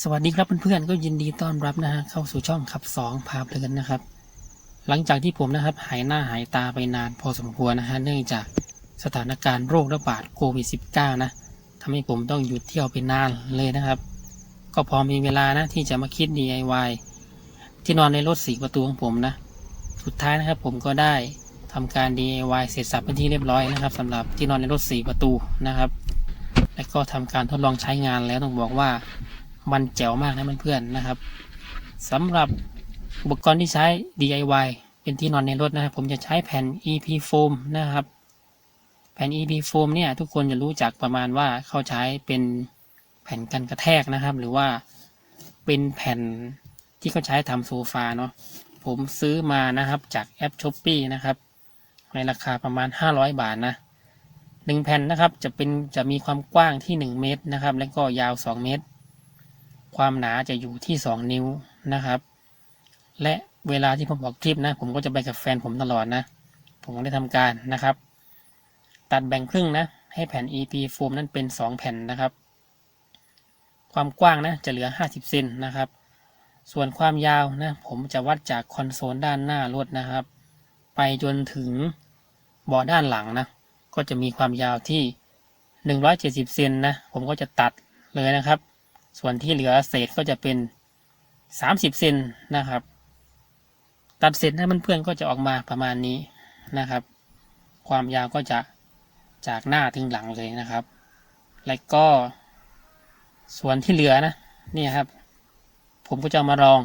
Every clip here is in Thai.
สวัสดีครับเพื่อนๆก็ยินดีต้อนรับนะฮะเข้าสู่ช่องขับสองพาเพลินนะครับ หลังจากที่ผมนะครับหายหน้าหายตาไปนานพอสมควรนะฮะเนื่องจากสถานการณ์โรคระบาดโควิด -19 นะทำให้ผมต้องหยุดเที่ยวไปนานเลยนะครับ ก็พอมีเวลานะที่จะมาคิด DIY ที่นอนในรถสีประตูของผมนะ สุดท้ายนะครับผมก็ได้ทำการ DIY เสร็จสับเป็นที่เรียบร้อยนะครับสำหรับที่นอนในรถสีประตูนะครับ และก็ทำการทดลองใช้งานแล้วต้องบอกว่า มันแจ๋วมากนะเพื่อนๆนะครับสำหรับอุปกรณ์ที่ใช้ DIY เป็นที่นอนในรถนะครับผมจะใช้แผ่น EP foam นะครับ แผ่น EP foam เนี่ยทุกคนจะรู้จักประมาณว่าเขาใช้เป็นแผ่นกันกระแทกนะครับ หรือว่าเป็นแผ่นที่เขาใช้ทำโซฟาเนาะผมซื้อมานะครับจากแอป s h อ p e e นะครับ ในราคาประมาณ 500 บาทนะหนึ่งแผ่นนะครับจะเป็นจะมีความกว้างที่ 1 เมตรนะครับ และก็ยาว 2 เมตร ความหนาจะอยู่ที่ 2 นิ้วนะครับ และเวลาที่ผมออกทริปนะ ผมก็จะไปกับแฟนผมตลอดนะ ผมได้ทำการนะครับ ตัดแบ่งครึ่งนะ ให้แผ่น EP โฟมนั้นเป็น 2 แผ่นนะครับ ความกว้างนะจะเหลือ 50เซนนะครับ ส่วนความยาวนะ ผมจะวัดจากคอนโซลด้านหน้ารถนะครับ ไปจนถึงเบาะด้านหลังนะ ก็จะมีความยาวที่ 170เซนนะ ผมก็จะตัดเลยนะครับ ส่วนที่เหลือเศษก็จะเป็น 30 เซนนะครับ ตัดเสร็จนะเพื่อนๆก็จะออกมาประมาณนี้นะครับ ความยาวก็จะจากหน้าถึงหลังเลยนะครับ และก็ ส่วนที่เหลือนะนี่ครับ ผมก็จะมารอง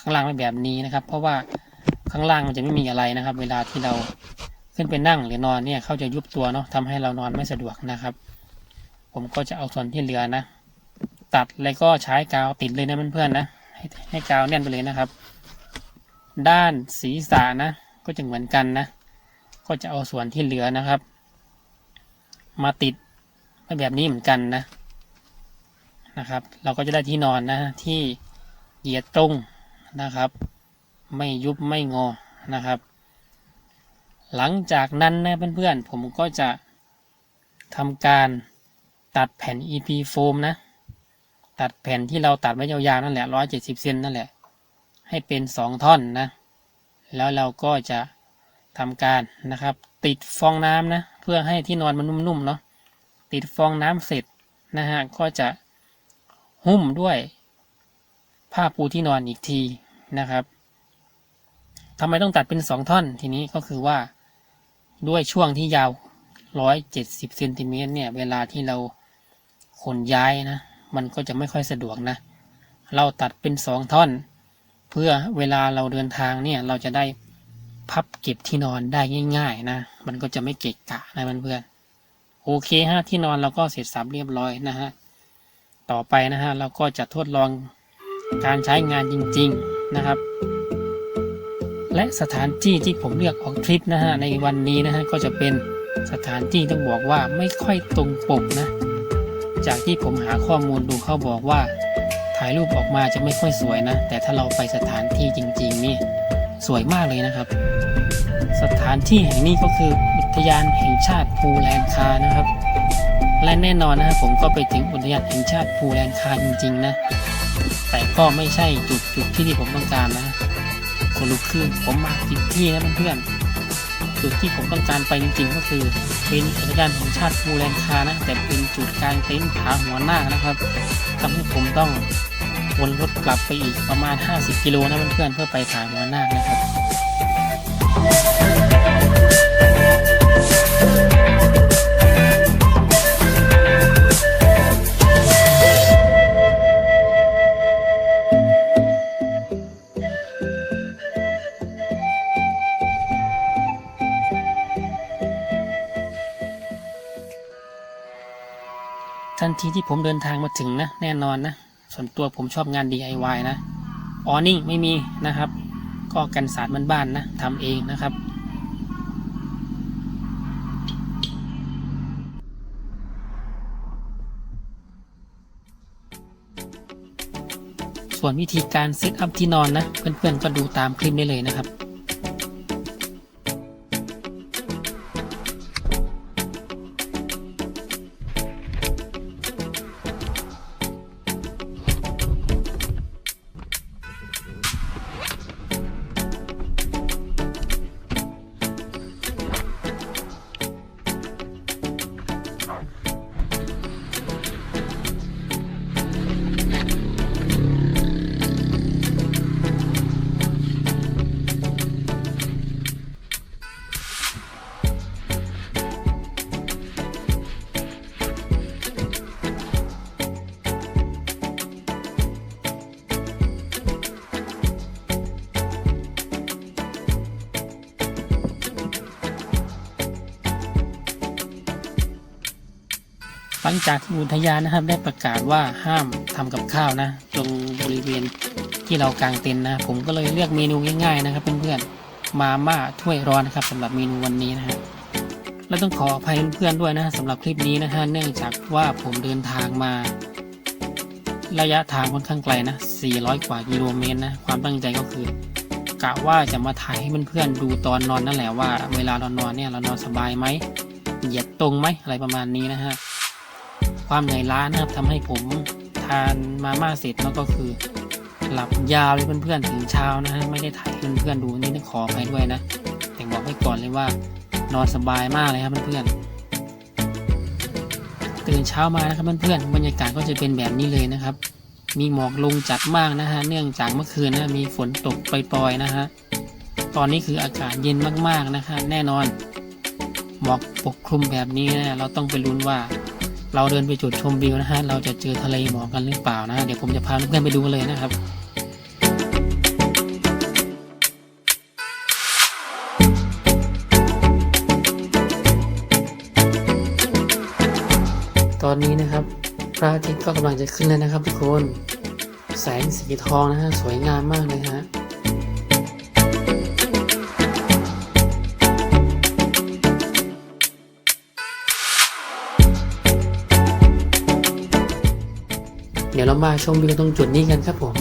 ข้างล่างแบบนี้นะครับ เพราะว่าข้างล่างมันจะไม่มีอะไรนะครับ เวลาที่เราขึ้นไปนั่งหรือนอนเนี่ยเขาจะยุบตัวเนาะทำให้เรานอนไม่สะดวกนะครับ ผมก็จะเอาส่วนที่เหลือนะ ตัดแล้วก็ใช้กาวติดเลยนะเพื่อนๆนะให้ให้กาวแน่นไปเลยนะครับ ด้านศีรษะนะ ก็จะเหมือนกันนะ ก็จะเอาส่วนที่เหลือนะครับ มาติดแบบนี้เหมือนกันนะนะครับ เราก็จะได้ที่นอนนะที่เหยียดตรงนะครับ ไม่ยุบไม่งอนะครับ หลังจากนั้นนะเพื่อนๆผมก็จะทำการตัดแผ่น EP โฟมนะ ตัดแผ่นที่เราตัดไว้ยาวๆนั่นแหละร้อยเจ็ดสิบเซนนั่นแหละ ให้เป็นสองท่อนนะ แล้วเราก็จะทำการนะครับ ติดฟองน้ำนะ เพื่อให้ที่นอนมันนุ่มๆเนาะติดฟองน้ำเสร็จนะฮะก็จะหุ้มด้วยผ้าปูที่นอนอีกทีนะครับทำไมต้องตัดเป็นสองท่อนทีนี้ก็คือว่าด้วยช่วงที่ยาวร้อยเจ็ดสิบเซนติเมตรเนี่ย เวลาที่เราขนย้ายนะ มันก็จะไม่ค่อยสะดวกนะ เราตัดเป็นสองท่อน เพื่อเวลาเราเดินทางเนี่ยเราจะได้พับเก็บที่นอนได้ง่าย ๆ นะ มันก็จะไม่เกะกะนะเพื่อนๆโอเคฮะที่นอนเราก็เสร็จสับเรียบร้อยนะฮะต่อไปนะฮะเราก็จะทดลองการใช้งานจริง ๆนะครับ และสถานที่ที่ผมเลือกออกทริปนะฮะในวันนี้นะฮะก็จะเป็นสถานที่ต้องบอกว่าไม่ค่อยตรงปกนะ จากที่ผมหาข้อมูลดูเขาบอกว่า ถ่ายรูปออกมาจะไม่ค่อยสวยนะ แต่ถ้าเราไปสถานที่จริง ๆ นี่สวยมากเลยนะครับ สถานที่แห่งนี้ก็คืออุทยานแห่งชาติภูแลนคานะครับ และแน่นอนนะครับผมก็ไปถึงอุทยานแห่งชาติภูแลนคาจริง ๆ นะ แต่ก็ไม่ใช่จุดจุดที่ที่ผมต้องการนะคนลุกคือผมมาผิดที่นะเพื่อนๆ จุดที่ผมต้องการไปจริงๆ ก็คือ เป็นอุทยานแห่งชาติภูแลนคานะแต่เป็นจุดกลางเต็นท์ผาหัวหน้านะครับทำให้ผมต้องวนรถกลับไปอีกประมาณ 50 กิโลนะเพื่อนๆเพื่อไปผาหัวหน้านะครับ ทันทีที่ผมเดินทางมาถึงนะ แน่นอนนะ ส่วนตัวผมชอบงาน DIY นะออนิ่งไม่มีนะครับ ก็กันสาดบ้านๆนะทำเองนะครับส่วนวิธีการเซตอัพที่นอนนะ เพื่อนๆก็ดูตามคลิปได้เลยนะครับ หลังจากอุทยานนะครับได้ประกาศว่าห้ามทำกับข้าวนะ ตรงบริเวณที่เรากางเต็นท์นะ ผมก็เลยเลือกเมนูง่ายๆนะครับเพื่อนๆมาม่าถ้วยร้อนนะครับสำหรับเมนูวันนี้นะฮะและต้องขออภัยเพื่อนๆด้วยนะสำหรับคลิปนี้นะฮะเนื่องจากว่าผมเดินทางมา ระยะทางค่อนข้างไกลนะ 400 กว่ากิโลเมตรนะความตั้งใจก็คือกะว่าจะมาถ่ายให้เพื่อนๆดูตอนนอนนั่นแหละว่า เวลาเรานอนเนี่ยเรานอนสบายไหมเหยียดตรงไหมอะไรประมาณนี้นะฮะ ความเหนื่อยล้านะครับทำให้ผมทานมาม่าเสร็จแล้วก็คือหลับยาวเลยเพื่อนๆถึงเช้านะฮะไม่ได้ถ่ายเพื่อนๆดูนี่ต้องขอไปด้วยนะ แต่บอกไว้ก่อนเลยว่านอนสบายมากเลยครับเพื่อนๆตื่นเช้ามานะครับเพื่อนๆบรรยากาศก็จะเป็นแบบนี้เลยนะครับ มีหมอกลงจัดมากนะฮะเนื่องจากเมื่อคืนนะมีฝนตกปล่อยๆนะฮะตอนนี้คืออากาศเย็นมากๆนะคะแน่นอนหมอกปกคลุมแบบนี้นะเราต้องไปลุ้นว่า เราเดินไปจุดชมวิวนะฮะ เราจะเจอทะเลหมอกกันหรือเปล่านะ เดี๋ยวผมจะพาเพื่อนไปดูเลยนะครับตอนนี้นะครับ พระอาทิตย์ก็กำลังจะขึ้นแล้วนะครับทุกคน แสงสีทองนะฮะ สวยงามมากเลยฮะ ดี๋ยวเรามาชมวิวตรงจุดนี้กันครับผม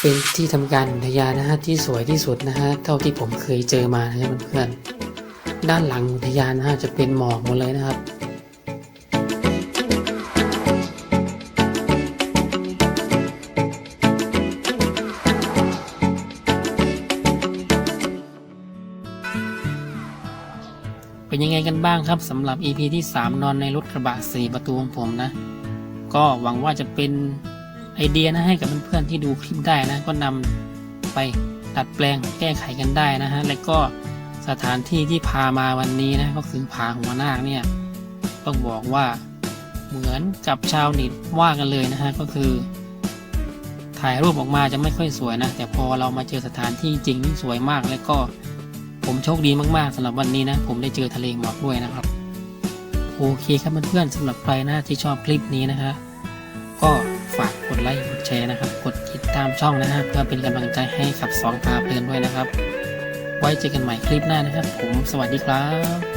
เป็นที่ทำการอุทยานนะฮะที่สวยที่สุดนะฮะเท่าที่ผมเคยเจอมานะครับเพื่อนๆด้านหลังอุทยานนะฮะจะเป็นหมอกหมดเลยนะครับ ยังไงกันบ้างครับสำหรับ EP ที่ 3 นอนในรถกระบะ4ประตูของผมนะ ก็หวังว่าจะเป็นไอเดียนะให้กับเพื่อนๆที่ดูคลิปได้นะ ก็นำไปดัดแปลงแก้ไขกันได้นะฮะ และก็สถานที่ที่พามาวันนี้นะ ก็คือผาหัวนาคเนี่ย ต้องบอกว่าเหมือนกับชาวเน็ตว่ากันเลยนะฮะ ก็คือ ถ่ายรูปออกมาจะไม่ค่อยสวยนะ แต่พอเรามาเจอสถานที่จริงนี่สวยมากและก็ ผมโชคดีมากๆสำหรับวันนี้นะ ผมได้เจอทะเลหมอกด้วยนะครับ โอเคครับเพื่อนๆสำหรับใครนะที่ชอบคลิปนี้นะฮะก็ฝากกดไลค์กดแชร์นะครับ กดติดตามช่องนะฮะเพื่อเป็นกำลังใจให้ขับสองพาเพลินด้วยนะครับ ไว้เจอกันใหม่คลิปหน้านะครับ ผมสวัสดีครับ